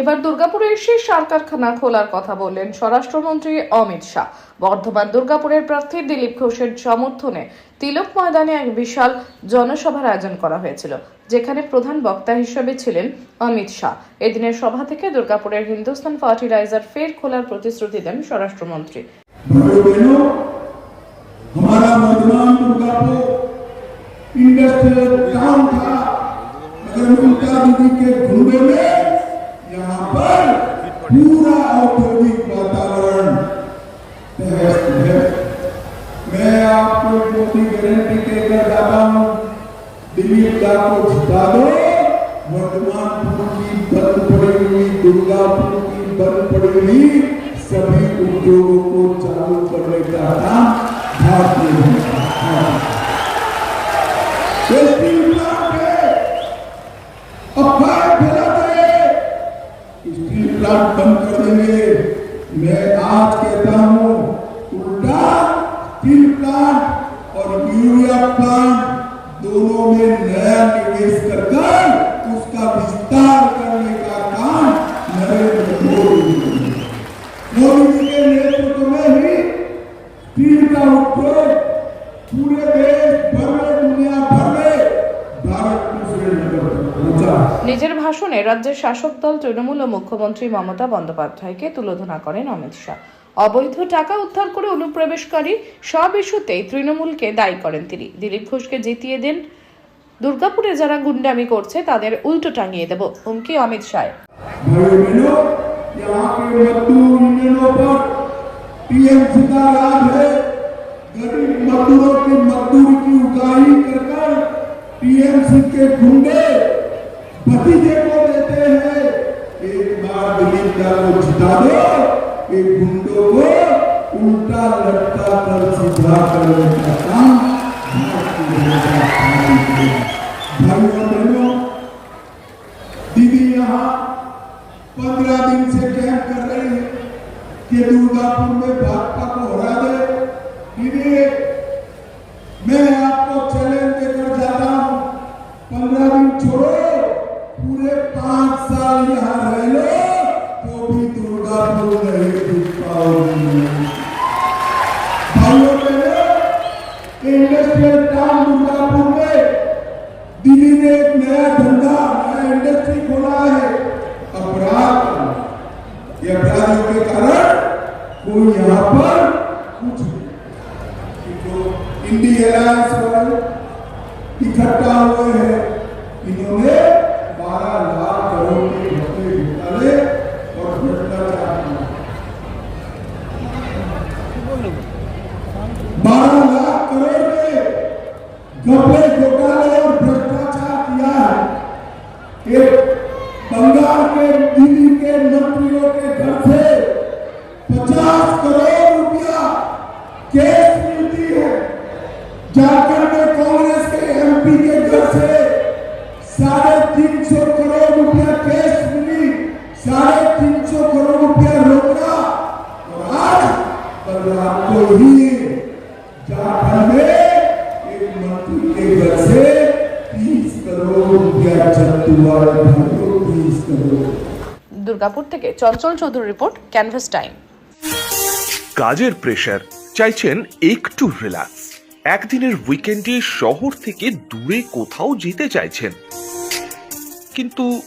এবার দুর্গাপুরে এসে সার কারখানা খোলার কথা বললেন স্বরাষ্ট্রমন্ত্রী অমিত শাহ বর্ধমান দুর্গাপুরের প্রার্থী দিলীপ ঘোষের সমর্থনে তিলক ময়দানে এক বিশাল জনসভার আয়োজন করা হয়েছিল যেখানে প্রধান বক্তা হিসেবে ছিলেন অমিত শাহ এদিনের সভা থেকে দুর্গাপুরের হিন্দুস্তান ফার্টিলাইজার ফের খোলার প্রতিশ্রুতি দেন স্বরাষ্ট্রমন্ত্রী भाइयों बहनों हमारा वर्तमान दुर्गापुर इंडस्ट्रियल टाउन था मगर उल्टा दीदी के घूमे में यहाँ पर पूरा औद्योगिक वातावरण तहस नहस मैं आपको मोदी गारंटी देकर जाता हूँ दिलीप दा को जिता दो वर्तमानपुर की बंद पड़ी हुई दुर्गापुर की बंद पड़ी हुई सभी उद्योगों को चालू करने का काम भारतीय यूरिया प्लांट दोनों में नया निवेश कर कर उसका विस्तार करने का काम नरेंद्र मोदी ने किया। मोदी जी के नेतृत्व में ही स्टील का उद्योग पूरे देश भर में दुनिया भर में भारत दूसरे नंबर पर पहुंचा নিজের ভাষণে রাজ্যের শাসক দল তৃণমূল ও মুখ্যমন্ত্রী মমতা বন্দ্যোপাধ্যায়কে তুলোধনা করেন অমিত শাহ অবৈধ টাকা উদ্ধার করে অনুপ্রবেশকারী সব ইস্যুতেই তৃণমূলকে দায়ী করেন তিনি দিলীপ ঘোষকে জিতিয়ে দেন দুর্গাপুরে যারা গুন্ডামি করছে তাদের উল্টো টাঙিয়ে দেব হুমকি অমিত শাহ भाइयों बहनों यहाँ के मजदूर यूनियनों पर टीएमसी का राज है गरीब मजदूरों की मजदूरी की उगाही कर कर टीएमसी के गुंडे भतीजे को देते हैं एक बार दिलीप दा को जिता दो एक गुंडों को उल्टा लटका कर सीधा करने का काम। भाइयों दीदी यहाँ पंद्रह दिन से कैंप कर रही है कि दुर्गापुर में भाजपा को हरा दे इंडस्ट्रियल में। दिल्ली ने एक नया धंधा, नया इंडस्ट्री खोला है, अपराध ये अपराधों के कारण कोई यहाँ पर कुछ जो वाले इकट्ठा हुए हैं, इन्होंने দুর্গাপুর থেকে Chanchal Chowdhury report canvas time কাজের প্রেশার চাইছেন একটু রিল্যাক্স একদিনের উইকেন্ডে শহর থেকে দূরে কোথাও যেতে চাইছেন। কিন্তু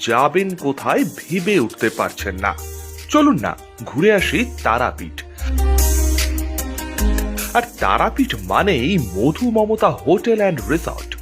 যাবেন কোথায় ভেবে উঠতে পারছেন না। চলুন না, ঘুরে আসি তারাপীঠ। আর তারাপীঠ মানেই Madhu Mamata hotel and resort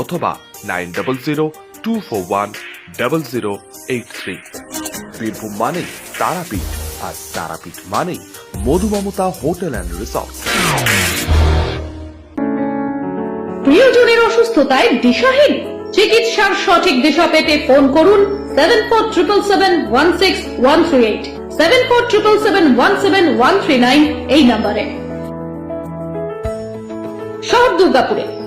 অথবা nine double zero two four one double zero eight three. Birbhum মানেই তারাপীঠ, আর তারাপীঠ মানেই মধুমমতা হোটেল অ্যান্ড রিসর্ট। প্রিয়জনের অসুস্থতায় দিশাহীন। চিকিৎসার সঠিক দিশা পেতে ফোন করুন seven four triple seven one six one three eight seven four triple seven one seven one three nine এই নাম্বারে। শহর দুর্গাপুরে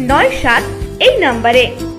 নয় সাত এই নম্বরে।